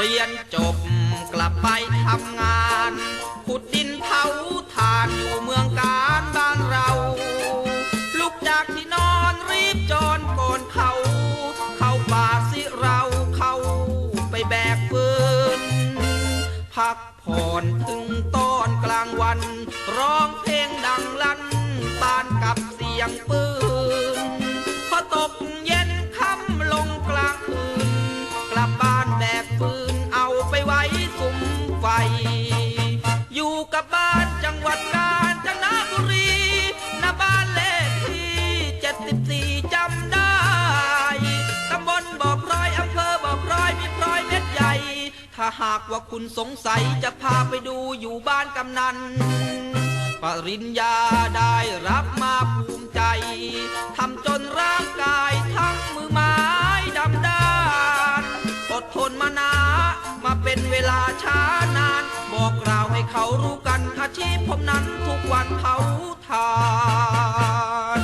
รียนจบกลับไปทำงาน ขุดดินเผาทานอยู่เมืองการบ้านเรา ลุกจากที่นอนรีบจอนก่อนเขาเข้าป่าสิเราเข้าไปแบกฟืนพักผ่อนถึงตอนกลางวัน ร้องเพลงดังลั่นปานกับเสียงปืน กับบ้านจังหวัดกาญจนบุรีณบ้านเลขที่เจ็ดสิบสี่จำได้ ตำบลบ่อพลอยอำเภอบ่อพลอยมีพลอยเม็ดใหญ่ ถ้าหากว่าคุณสงสัยจะพาไปดูอยู่บ้านกำนัน ปริญญาได้รับมาภูมิใจ ทำจนร่างกายทั้งมือไม้ดำด้าน อดทนมานามาเป็นเวลาช้านาน บอกกล่าวให้เขารู้กันอาชีพผมนั้นทุกวันเผาทาน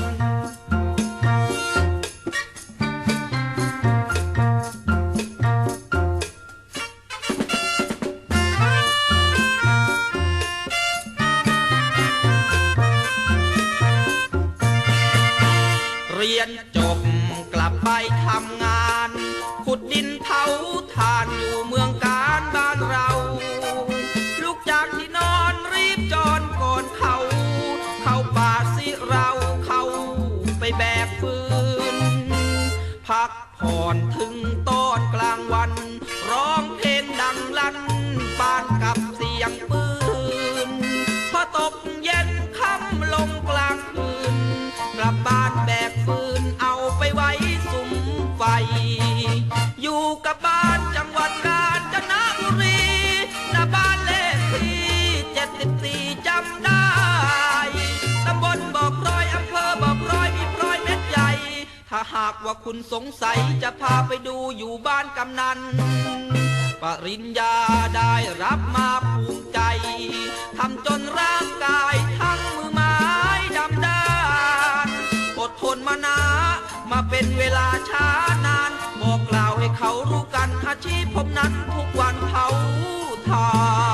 เรียนจบกลับไปทำงาน ขุดดินเผาทานอยู่เมือง สิเราเข้าไปแบกฟืน พักผ่อนถึงตอนกลางวัน ร้องเพลงดังลั่นปานกับเสียงปืน พอตกเย็นค่ำลงกลางคืน กลับบ้านแบกฟืนเอาไปไว้สุมไฟ อยู่กับบ้าน ถ้าหากว่าคุณสงสัยจะพาไปดูอยู่บ้านกำนัน ปริญญาได้รับมาภูมิใจ ทำจนร่างกายทั้งมือไม้ดำด้าน อดทนมานา มาเป็นเวลาช้านาน บอกกล่าวให้เขารู้กันอาชีพผมนั้นทุกวันเผาทาน